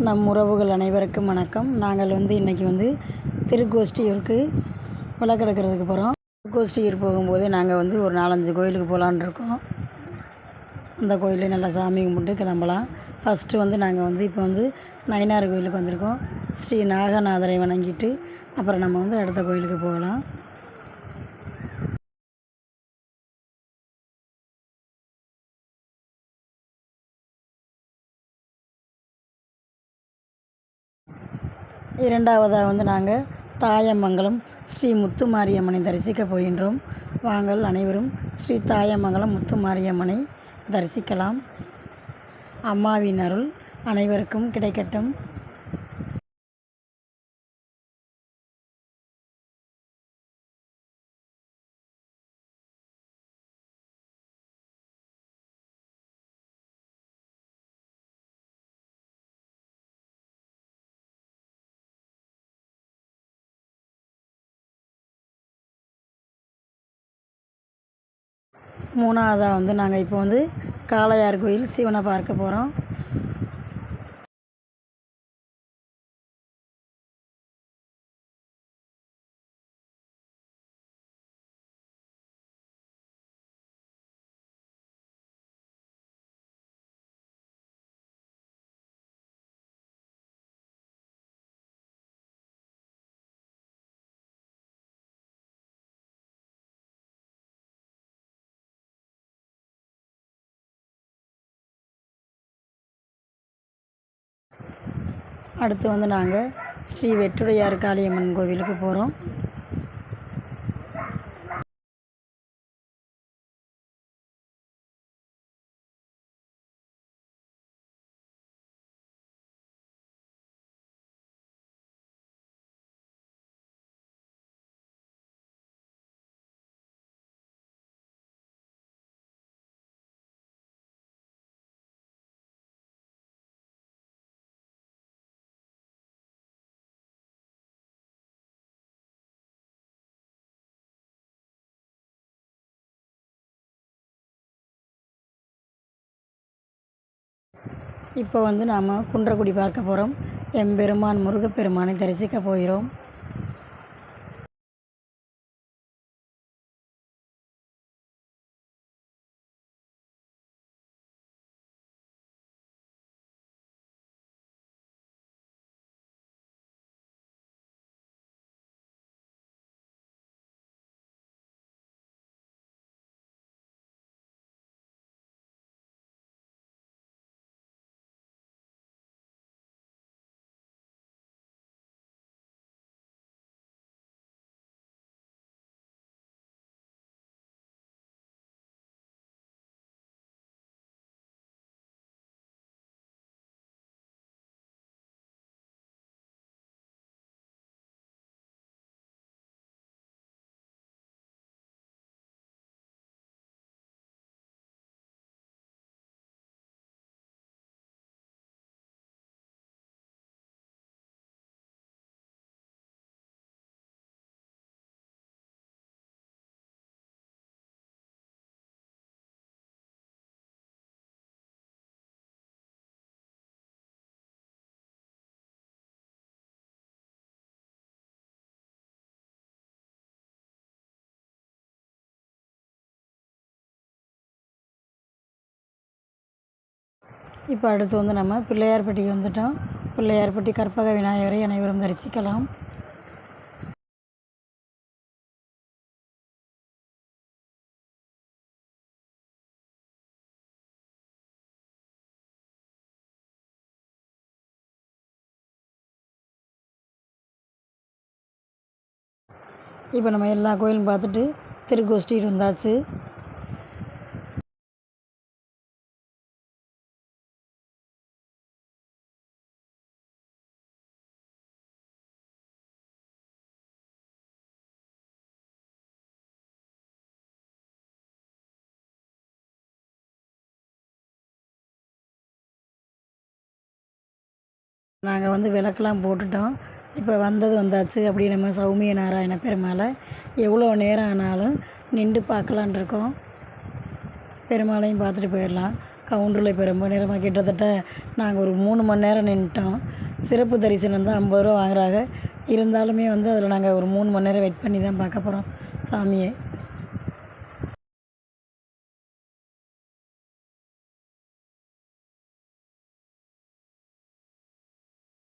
நம் உறவுகள் அனைவருக்கும் வணக்கம். நாங்கள் வந்து இன்றைக்கி வந்து திருக்கோஷ்டியூருக்கு விளக்கெடுக்கிறதுக்கு போகிறோம் திருக்கோஷ்டியூர் போகும்போதே நாங்கள் வந்து ஒரு நாலஞ்சு கோயிலுக்கு போகலான்ருக்கோம் அந்த கோயிலில் நல்லா சாமி கும்பிட்டு கிளம்பலாம். ஃபஸ்ட்டு வந்து நாங்கள் வந்து இப்போ வந்து நயினார் கோயிலுக்கு வந்திருக்கோம். ஸ்ரீ நாகநாதரை வணங்கிட்டு அப்புறம் நம்ம வந்து அடுத்த கோயிலுக்கு போகலாம். இரண்டாவதாக வந்து நாங்கள் தாயமங்கலம் ஸ்ரீ முத்துமாரியம்மனை தரிசிக்க போகின்றோம். வாங்கள் அனைவரும் ஸ்ரீ தாயமங்கலம் முத்துமாரியம்மனை தரிசிக்கலாம். அம்மாவின் அருள் அனைவருக்கும் கிடைக்கட்டும். மூணாவதாக வந்து நாங்கள் இப்போ வந்து காளையார் கோயில் சிவனை பார்க்க போகிறோம் அடுத்து வந்து நாங்கள் ஸ்ரீ வெற்றுடையார் காளியம்மன் கோவிலுக்கு போகிறோம் இப்போ வந்து நாம் குன்றக்குடி பார்க்க போகிறோம் எம்பெருமான் முருகப்பெருமானை தரிசிக்க போகிறோம். இப்போ அடுத்து வந்து நம்ம பிள்ளையார்பட்டிக்கு வந்துட்டோம். பிள்ளையார்பட்டி கற்பக விநாயகரை அனைவரும் தரிசிக்கலாம். இப்போ நம்ம எல்லா கோயிலும் பார்த்துட்டு திருக்கோஷ்டி இருந்தாச்சு. நாங்கள் வந்து விளக்கெலாம் போட்டுட்டோம். இப்போ வந்தது வந்தாச்சு. அப்படி நம்ம சௌமிய நாராயண பெருமாளை எவ்வளோ நேரம் ஆனாலும் நின்று பார்க்கலான் இருக்கோம். பெருமாளையும் பார்த்துட்டு போயிடலாம் கவுண்டரில் இப்போ ரொம்ப நேரமாக கிட்டத்தட்ட நாங்கள் ஒரு மூணு மணி நேரம் நின்றுட்டோம் சிறப்பு தரிசனம் தான் ஐம்பது ரூபா வாங்குறாங்க. இருந்தாலுமே வந்து அதில் நாங்கள் ஒரு மூணு மணி நேரம் வெயிட் பண்ணி தான் பார்க்க போகிறோம் சாமியை.